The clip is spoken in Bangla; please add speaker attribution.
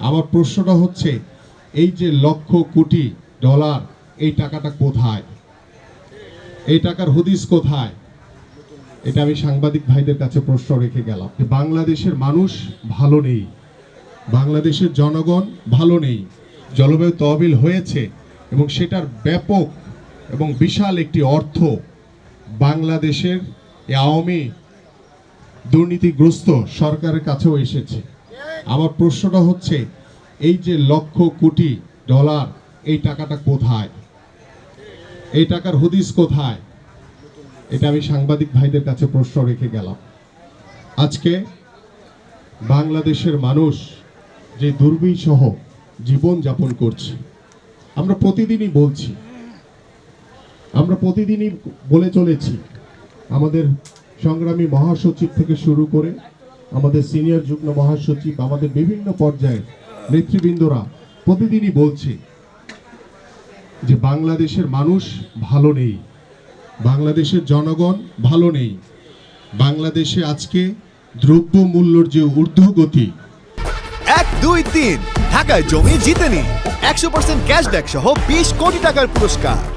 Speaker 1: আমার প্রশ্নটা হচ্ছে, এই যে লক্ষ কোটি ডলার, এই টাকাটা কোথায়? এই টাকার হদিস কোথায়? এটা আমি সাংবাদিক ভাইদের কাছে প্রশ্ন রেখে গেলাম বাংলাদেশের মানুষ ভালো নেই, বাংলাদেশের জনগণ ভালো নেই, জলবায়ু তহবিল হয়েছে এবং সেটার ব্যাপক এবং বিশাল একটি অর্থ বাংলাদেশের আওয়ামী দুর্নীতিগ্রস্ত সরকারের কাছেও এসেছে। আমার প্রশ্নটা হচ্ছে, এই যে লক্ষ কোটি ডলার, এই টাকাটা কোথায়? এই টাকার হদিস কোথায়? এটা আমি সাংবাদিক ভাইদের কাছে প্রশ্ন রেখে গেলাম। আজকে বাংলাদেশের মানুষ যে দুর্বিষহ জীবন যাপন করছে, আমরা প্রতিদিনই বলছি, আমরা প্রতিদিনই বলে চলেছি, আমাদের সংগ্রামী মহাসচিব থেকে শুরু করে আমাদের সিনিয়র যুগ্ম মহাসচিব, আমাদের বিভিন্ন পর্যায়ে নেতৃবৃন্দরা প্রতিদিনই বলছে যে বাংলাদেশের মানুষ ভালো নেই, বাংলাদেশের জনগণ ভালো নেই, বাংলাদেশে আজকে দ্রব্য মূল্যর যে ঊর্ধ্বগতি।
Speaker 2: এক, দুই, তিন, ঢাকায় জমি জিতে নিন একশো পার্সেন্ট ক্যাশব্যাক সহ বিশ কোটি টাকার পুরস্কার।